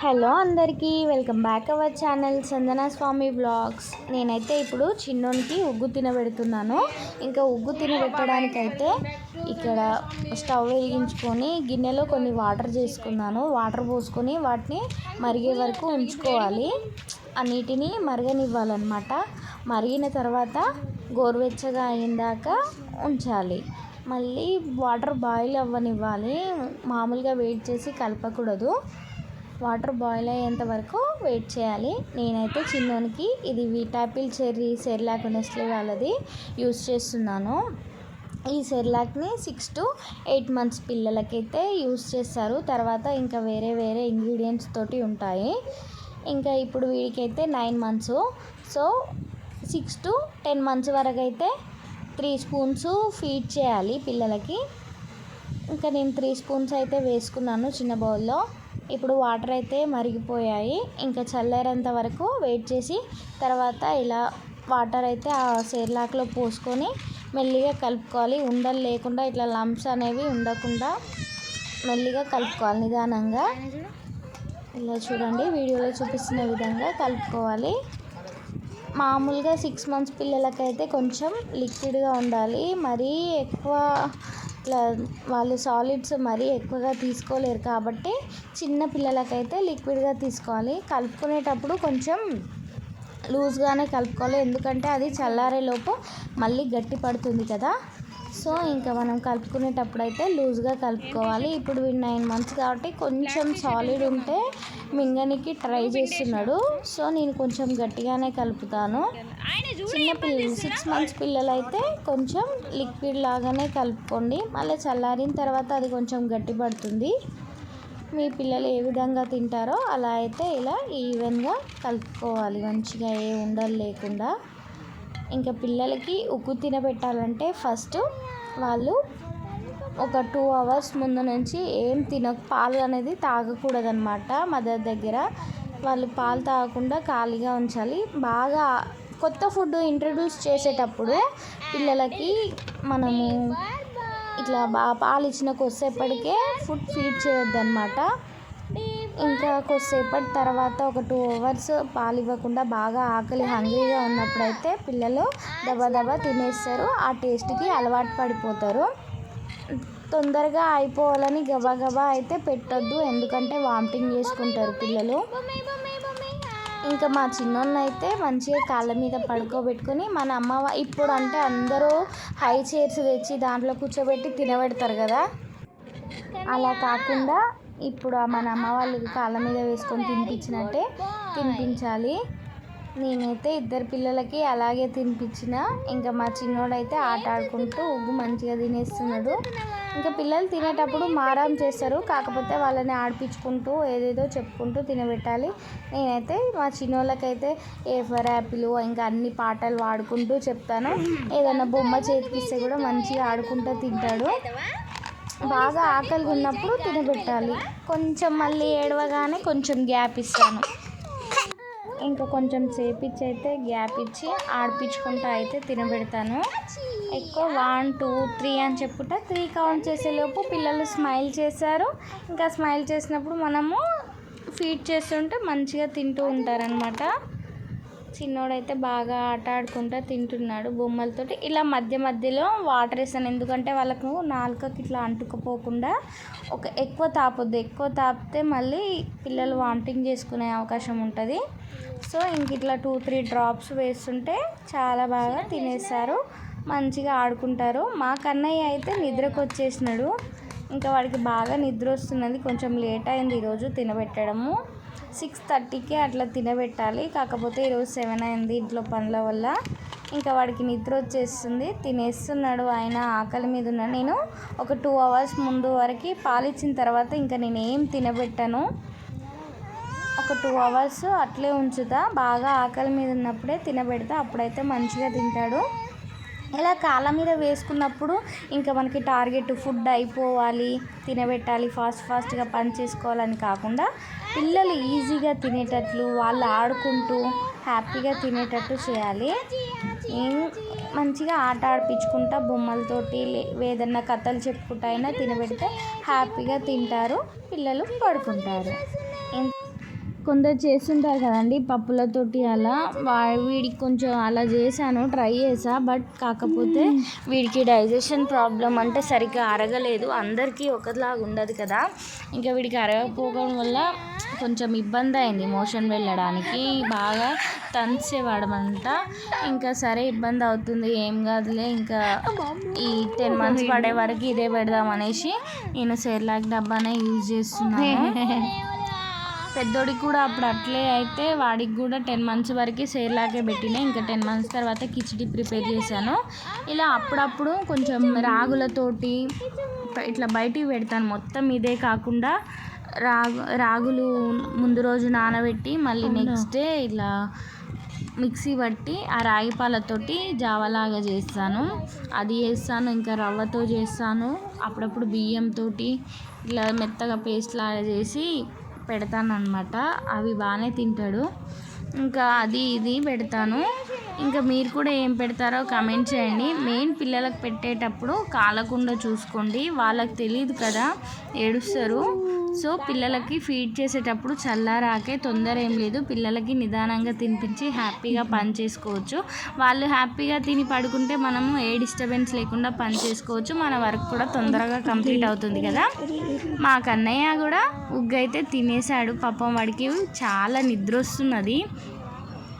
Hello అందరికీ welcome back our channel Sandhana Swamy vlogs నేనైతే ఇప్పుడు చిన్నోనికి ఉగ్గు తినబెడుతున్నాను. ఇంకా ఉగ్గు తినబెట్టడానికైతే ఇక్కడ స్టవ్ వెలిగించుకొని గిన్నెలో కొన్ని వాటర్ చేసుకున్నాను. వాటర్ పోసుకొని వాటిని మరిగే వరకు ఉంచుకోవాలి. ఆ నీటిని మరగనివ్వాలన్నమాట. మరిగిన తర్వాత గోరువెచ్చగా అయిందాక ఉంచాలి. మళ్ళీ వాటర్ బాయిల్ అవ్వనివ్వాలి. మామూలుగా వెయిట్ చేసి కలపకూడదు. వాటర్ బాయిల్ అయ్యేంత వరకు వెయిట్ చేయాలి. నేనైతే చిన్నోనికి ఇది wheat apple cherry Cerelac Nestle వాళ్ళది యూస్ చేస్తున్నాను. ఈ సెర్లాక్ని సిక్స్ టు ఎయిట్ మంత్స్ పిల్లలకైతే యూస్ చేస్తారు. తర్వాత ఇంకా వేరే వేరే ఇంగ్రీడియంట్స్ తోటి ఉంటాయి. ఇంకా ఇప్పుడు వీడికైతే nine months. So six to ten months వరకు అయితే త్రీ స్పూన్స్ ఫీడ్ చేయాలి పిల్లలకి. ఇంకా నేను త్రీ స్పూన్స్ అయితే వేసుకున్నాను చిన్న బౌల్లో. ఇప్పుడు వాటర్ అయితే మరిగిపోయాయి. ఇంకా చల్లారేంత వరకు వెయిట్ చేసి తర్వాత ఇలా వాటర్ అయితే ఆ సేర్లాక్లో పోసుకొని మెల్లిగా కలుపుకోవాలి. ఉండలు లేకుండా ఇట్లా లంప్స్ అనేవి ఉండకుండా మెల్లిగా కలుపుకోవాలి నిదానంగా. ఇలా చూడండి వీడియోలో చూపిస్తున్న విధంగా కలుపుకోవాలి. మామూలుగా సిక్స్ మంత్స్ పిల్లలకైతే కొంచెం లిక్విడ్గా ఉండాలి. మరీ ఎక్కువ ఇట్లా వాళ్ళు సాలిడ్స్ మరీ ఎక్కువగా తీసుకోలేరు కాబట్టి చిన్న పిల్లలకైతే లిక్విడ్గా తీసుకోవాలి. కలుపుకునేటప్పుడు కొంచెం లూజ్గానే కలుపుకోవాలి. ఎందుకంటే అది చల్లారేలోపు మళ్ళీ గట్టి పడుతుంది కదా. సో ఇంకా మనం కలుపుకునేటప్పుడు అయితే లూజ్గా కలుపుకోవాలి. ఇప్పుడు వీడు నైన్ మంత్స్ కాబట్టి కొంచెం సాలిడ్ ఉంటే మింగనికి ట్రై చేస్తున్నాడు. సో నేను కొంచెం గట్టిగానే కలుపుతాను. చిన్న పిల్లలు సిక్స్ మంత్స్ పిల్లలు అయితే కొంచెం లిక్విడ్ లాగానే కలుపుకోండి. మళ్ళీ చల్లారిన తర్వాత అది కొంచెం గట్టి పడుతుంది. మీ పిల్లలు ఏ విధంగా తింటారో అలా అయితే ఇలా ఈవెన్గా కలుపుకోవాలి. మంచిగా ఏ ఉండలు లేకుండా. ఇంకా పిల్లలకి ఉగ్గు తినబెట్టాలంటే ఫస్ట్ వాళ్ళు ఒక టూ అవర్స్ ముందు నుంచి ఏం తిన పాలు అనేది తాగకూడదనమాట మదర్ దగ్గర వాళ్ళు పాలు తాగకుండా ఖాళీగా ఉంచాలి. బాగా కొత్త ఫుడ్ ఇంట్రడ్యూస్ చేసేటప్పుడు పిల్లలకి మనము ఇట్లా బాగా పాలు ఇచ్చిన కొద్దిసేపటికే ఫుడ్ ఫీడ్ చేయొద్దు అనమాట ఇంకా కొద్దిసేపటి తర్వాత ఒక టూ అవర్స్ పాలు ఇవ్వకుండా బాగా ఆకలి హంగ్రీగా ఉన్నప్పుడైతే పిల్లలు దబా దబా తినేస్తారు. ఆ టేస్ట్కి అలవాటు పడిపోతారు. తొందరగా అయిపోవాలని గబా గబా అయితే పెట్టొద్దు. ఎందుకంటే వామిటింగ్ చేసుకుంటారు పిల్లలు. ఇంకా మా చిన్నోన్న అయితే మంచిగా కాళ్ళ మీద పడుకోబెట్టుకొని మన అమ్మ ఇప్పుడు అంటే అందరూ హై చైర్స్ తెచ్చి దాంట్లో కూర్చోబెట్టి తినబెడతారు కదా. అలా కాకుండా ఇప్పుడు మన అమ్మ వాళ్ళు కాళ్ళ మీద వేసుకొని తినిపించినట్టే తినిపించాలి. నేనైతే ఇద్దరు పిల్లలకి అలాగే తినిపించిన. ఇంకా మా చిన్నోడైతే ఆట ఆడుకుంటూ ఉగ్గు మంచిగా తినేస్తున్నాడు. ఇంకా పిల్లలు తినేటప్పుడు మారం చేస్తారు. కాకపోతే వాళ్ళని ఆడిపించుకుంటూ ఏదేదో చెప్పుకుంటూ తినబెట్టాలి. నేనైతే మా చిన్నోళ్ళకైతే ఏ ఫర్ యాపిల్ ఇంకా అన్ని పాటలు పాడుకుంటూ చెప్తాను. ఏదైనా బొమ్మ చేతికిస్తే కూడా మంచిగా ఆడుకుంటూ తింటాడు. బాగా ఆకలిగా ఉన్నప్పుడు తినబెట్టాలి. కొంచెం మళ్ళీ ఏడవగానే కొంచెం గ్యాప్ ఇస్తాను. ఇంకా కొంచెం సేపిచ్చి అయితే గ్యాప్ ఇచ్చి ఆడిపించుకుంటా అయితే తినబెడతాను. ఎక్కువ వన్ టూ త్రీ అని చెప్పుకుంటా త్రీ కౌంట్ చేసేలోపు పిల్లలు స్మైల్ చేశారు. ఇంకా స్మైల్ చేసినప్పుడు మనము ఫీడ్ చేస్తుంటే మంచిగా తింటూ ఉంటారనమాట చిన్నోడైతే బాగా ఆట ఆడుకుంటూ తింటున్నాడు బొమ్మలతోటి. ఇలా మధ్య మధ్యలో వాటర్ వేస్తాను. ఎందుకంటే వాళ్ళకు నాలుకకి ఇట్లా అంటుకుపోకుండా ఒక ఎక్కువ తాపొద్దు. ఎక్కువ తాపితే మళ్ళీ పిల్లలు వామిటింగ్ చేసుకునే అవకాశం ఉంటుంది. సో ఇంక ఇట్లా టూ త్రీ డ్రాప్స్ వేస్తుంటే చాలా బాగా తినేస్తారు. మంచిగా ఆడుకుంటారు. మా కన్నయ్య అయితే నిద్రకు వచ్చేసినాడు ఇంకా వాడికి బాగా నిద్ర వస్తున్నది. కొంచెం లేట్ అయింది ఈరోజు తినబెట్టడము. సిక్స్ థర్టీకే అట్లా తినబెట్టాలి. కాకపోతే ఈరోజు సెవెన్ అయింది ఇంట్లో పనుల వల్ల. ఇంకా వాడికి నిద్ర వచ్చేస్తుంది. తినేస్తున్నాడు ఆయన ఆకలి మీద ఉన్నాడు. నేను ఒక టూ అవర్స్ ముందు వరకు పాలిచ్చిన తర్వాత ఇంకా నేను ఏం తినబెట్టను. ఒక టూ అవర్స్ అట్లే ఉంచుతా. బాగా ఆకలి మీద ఉన్నప్పుడే తినబెడతా. అప్పుడైతే మంచిగా తింటాడు. ఇలా కాళ్ళ మీద వేసుకున్నప్పుడు ఇంకా మనకి టార్గెట్ ఫుడ్ అయిపోవాలి. తినబెట్టాలి. ఫాస్ట్ ఫాస్ట్గా పని చేసుకోవాలని కాకుండా పిల్లలు ఈజీగా తినేటట్లు వాళ్ళు ఆడుకుంటూ హ్యాపీగా తినేటట్టు చేయాలి. మంచిగా ఆట ఆడిపించుకుంటా బొమ్మలతోటి ఏదన్నా కథలు చెప్పుకుంటా అయినా తినబెడితే హ్యాపీగా తింటారు పిల్లలు పడుకుంటారు. కొందరు చేస్తుంటారు కదండి పప్పులతోటి అలా. వా వీడికి కొంచెం అలా చేశాను ట్రై చేసా బట్ కాకపోతే వీడికి డైజెషన్ ప్రాబ్లం అంటే సరిగ్గా అరగలేదు. అందరికీ ఒకలాగా ఉండదు కదా. ఇంకా వీడికి అరగకపోవడం వల్ల కొంచెం ఇబ్బంది అయింది మోషన్ వెళ్ళడానికి. బాగా తంచేవాడమంట ఇంకా సరే ఇబ్బంది అవుతుంది ఏం కాదులే ఇంకా ఈ టెన్ మంత్స్ పడే వరకు ఇదే పెడదాం అనేసి నేను సెర్లాక్ డబ్బానే యూజ్ చేస్తున్నాను. పెద్దోడికి కూడా అప్పుడు అట్లే అయితే వాడికి కూడా టెన్ మంత్స్ వరకు సేర్లాగే పెట్టినా ఇంకా టెన్ మంత్స్ తర్వాత కిచిడి ప్రిపేర్ చేశాను. ఇలా అప్పుడప్పుడు కొంచెం రాగులతోటి ఇట్లా బయటికి పెడతాను. మొత్తం ఇదే కాకుండా రాగు రాగులు ముందు రోజు నానబెట్టి మళ్ళీ నెక్స్ట్ డే ఇలా మిక్సీ పట్టి ఆ రాగి పాలతోటి జావలాగా చేస్తాను. అది చేస్తాను ఇంకా రవ్వతో చేస్తాను. అప్పుడప్పుడు బియ్యంతో ఇలా మెత్తగా పేస్ట్ లాగా చేసి పెడతాను అనమాట అవి బాగానే తింటాడు. ఇంకా అది ఇది పెడతాను. ఇంకా మీరు కూడా ఏం పెడతారో కమెంట్ చేయండి. మెయిన్ పిల్లలకు పెట్టేటప్పుడు కాలకుండా చూసుకోండి. వాళ్ళకి తెలియదు కదా ఏడుస్తారు. సో పిల్లలకి ఫీడ్ చేసేటప్పుడు చల్లారాకే తొందర ఏం లేదు. పిల్లలకి నిదానంగా తినిపించి హ్యాపీగా పని చేసుకోవచ్చు. వాళ్ళు హ్యాపీగా తిని పడుకుంటే మనము ఏ డిస్టర్బెన్స్ లేకుండా పని చేసుకోవచ్చు. మన వర్క్ కూడా తొందరగా కంప్లీట్ అవుతుంది కదా. మా కన్నయ్య కూడా ఉగ్గు అయితే తినేసాడు పాపం వాడికి చాలా నిద్ర వస్తున్నది.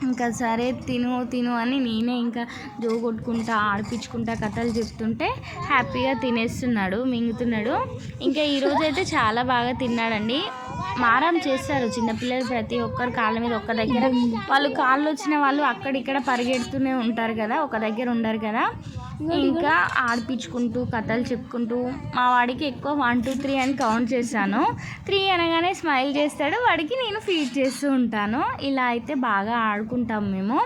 ఇంకా సరే తిను తిను అని నేనే ఇంకా జో కొట్టుకుంటా ఆడిపించుకుంటా కథలు చెప్తుంటే హ్యాపీగా తినేస్తున్నాడు మింగుతున్నాడు. ఇంకా ఈరోజు అయితే చాలా బాగా తిన్నాడండి. మారం చేస్తారు చిన్నపిల్లలు ప్రతి ఒక్కరు కాళ్ళ మీద ఒక్క దగ్గర. వాళ్ళు కాళ్ళు వచ్చిన వాళ్ళు అక్కడిక్కడ పరిగెడుతూనే ఉంటారు కదా ఒక దగ్గర ఉండరు కదా. ఇంకా ఆడిపించుకుంటూ కథలు చెప్పుకుంటూ మా వాడికి ఎక్కువ వన్ టూ త్రీ అని కౌంట్ చేశాను. త్రీ అనగానే స్మైల్ చేస్తాడు. వాడికి నేను ఫీడ్ చేస్తూ ఉంటాను. ఇలా అయితే బాగా ఆడుకుంటాం మేము.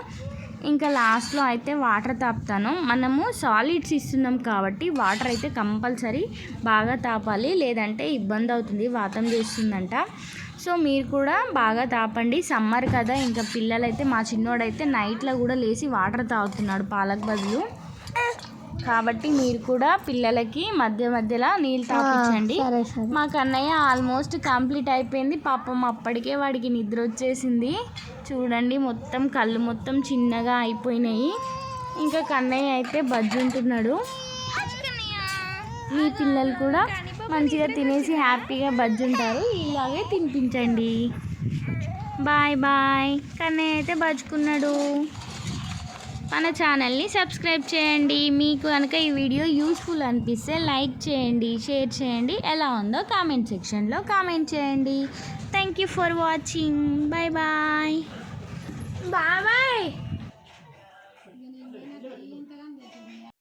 ఇంకా లాస్ట్లో అయితే వాటర్ తాపుతాను. మనము సాలిడ్స్ ఇస్తున్నాం కాబట్టి వాటర్ అయితే కంపల్సరీ బాగా తాపాలి లేదంటే ఇబ్బంది అవుతుంది వాతం చేస్తుందంట. సో మీరు కూడా బాగా తాపండి. సమ్మర్ కదా ఇంకా పిల్లలైతే మా చిన్నోడైతే నైట్లో కూడా లేచి వాటర్ తాగుతున్నాడు పాలకు బదులు. కాబట్టి మీరు కూడా పిల్లలకి మధ్య మధ్యలో నీళ్ళు తాపించండి. మా కన్నయ్య ఆల్మోస్ట్ కంప్లీట్ అయిపోయింది. పాపం అప్పటికే వాడికి నిద్ర వచ్చేసింది. చూడండి మొత్తం కళ్ళు మొత్తం చిన్నగా అయిపోయినాయి. ఇంకా కన్నయ్య అయితే బజ్జుంటున్నాడు మీ పిల్లలు కూడా మంచిగా తినేసి హ్యాపీగా బజ్జుంటారు ఇలాగే తినిపించండి. Bye bye. కన్నయ్య అయితే బజ్జుకున్నాడు. మన ఛానల్ని సబ్స్క్రైబ్ చేయండి. మీకు కనుక ఈ వీడియో యూస్ఫుల్ అనిపిస్తే లైక్ చేయండి షేర్ చేయండి. ఎలా ఉందో కామెంట్ సెక్షన్లో కామెంట్ చేయండి. Thank you for watching bye bye Baba